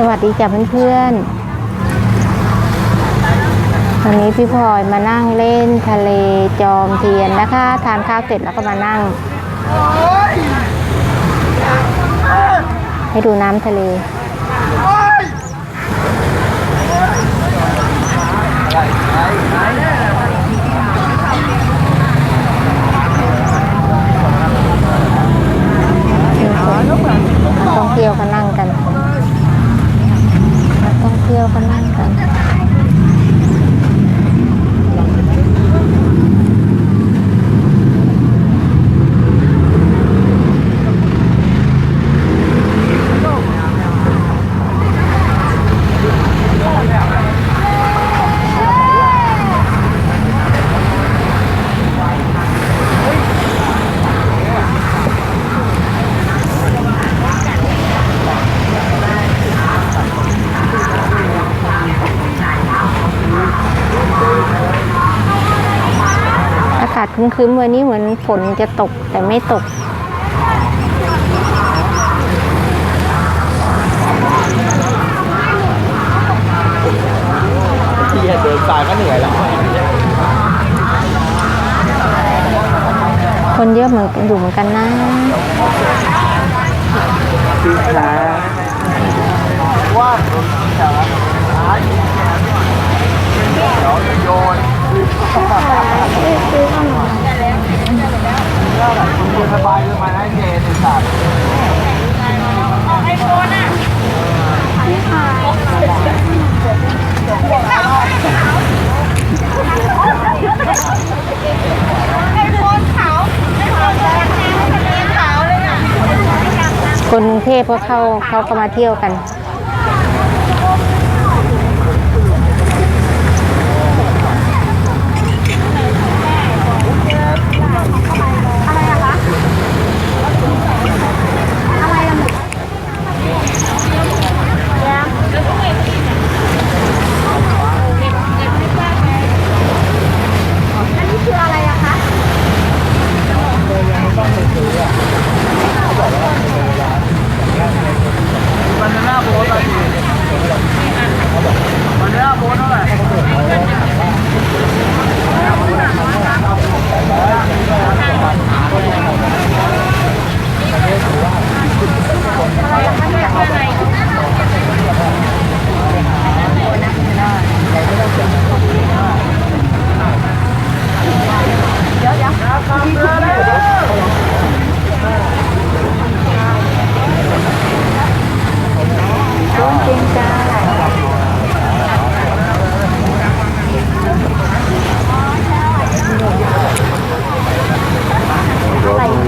สวัสดีจ้ะเพื่อนๆวันนี้พี่พลอยมานั่งเล่นทะเลจอมเทียนนะคะ ทานข้าวเสร็จแล้วก็มานั่ง ให้ดูน้ำทะเล นักท่องเที่ยวก็นั่งกันนักท่องเที่ยวก็นั่งกัน อากาศ ครึ้มๆวันนี้เหมือนฝนจะตกแต่ไม่ตก ที่เดินสายก็เหนื่อยแล้วคนเยอะเหมือนกันอยู่เหมือนกันนะคือขาว่าขาเดี๋ยวโยนคุณ สบายเลยมาให้เจนสัตว์คนกรุงเทพก็เข้าเขาก็มาเที่ยวกันหน้าโบ๊ทอะไรมันหน้าโบ๊ทเท่าไหร่ เ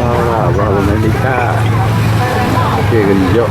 ราเราเราเป็นอเมริกาเก่งเยอะ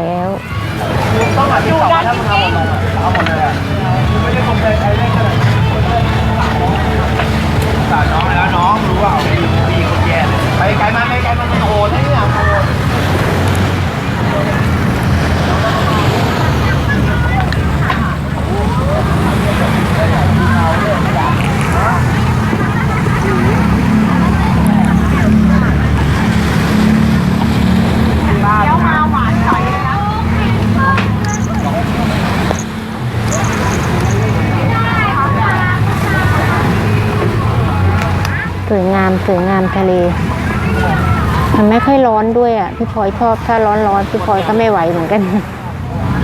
ล้ว Banana bem. Vamos por mim? ตัวนี้กลับแล้วสาน้องแล้วน้องรู้ว่าเอาดีดีคนแย่เลยไปไกลมาไปไกลมาโอนให้เนี่ยโอน ส วยงามสวยงามทะเล มันไม่ค่อยร้อนด้วยอะพี่พลอยชอบถ้าร้อนร้อนๆพี่พลอยก็ไม่ไหวเหมือนกัน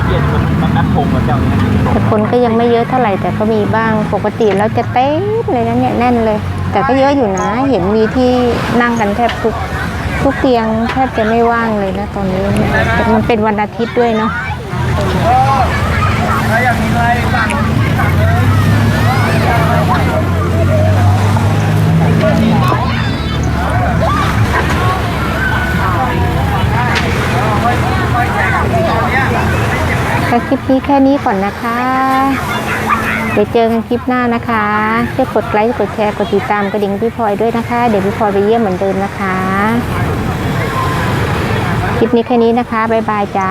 เย็นมันมันนัดพงกับเจ้าเนี่ยแต่คนก็ยังไม่เยอะเท่าไหร่แต่ก็มีบ้างปกติแล้วจะเต้นเลยนะเนี่ยแน่นเลย แต่ก็เยอะอยู่นะ เห็นมีที่นั่งกันแทบทุกทุกเตียงแทบจะไม่ว่างเลยนะตอนนี้เนี่ยแต่มันเป็นวันอาทิตย์ด้วยเนาะ รอยากกินอะไรสั่งสั่งเลย ก็คลิปนี้แค่นี้ก่อนนะคะ เดี๋ยวเจอกันคลิปหน้านะคะช่วยกดไลค์กดแชร์กดติดตามกระดิ่งพี่พลอยด้วยนะคะ เดี๋ยวพี่พลอยไปเยี่ยมเหมือนเดิมนะคะ คลิปนี้แค่นี้นะคะบ๊ายบายจ้า